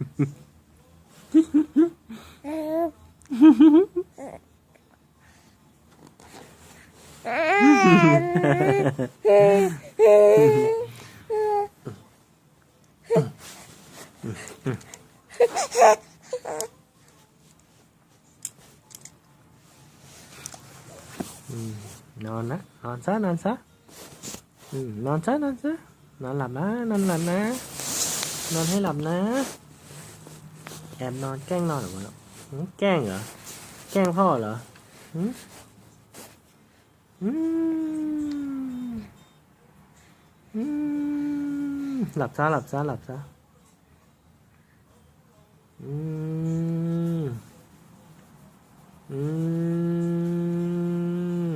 นอนนะ นอนซะ นอนซะอืมนอนซะ นอนซะ นอนหลับนะ นอนหลับนะ นอนให้หลับนะ แอบนอนแกล้งนอนเหรอวะลูกหืมแกล้งเหรอ แกล้งพ่อเหรอหืมอืมอืมหลับซะหลับซะหลับซะอืม อืม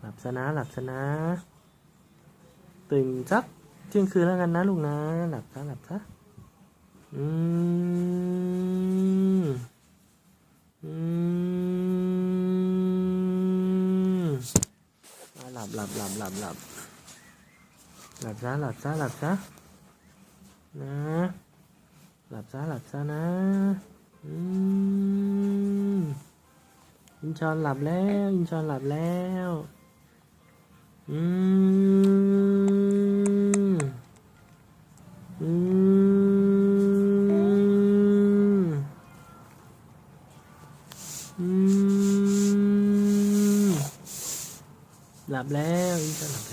หลับซะนะ หลับซะนะ ตื่นสักเที่ยงคืนแล้วกันนะลูกนะ หลับซะหลับซะ อืม อืมอะหลับหลับหลับหลับหลับหลับซะหลับซะหลับซะนะ หลับซะหลับซะนะอืมอินชอนหลับแล้ว อินชอนหลับแล้ว อืม อืม หลับแล้วอินชาหลับ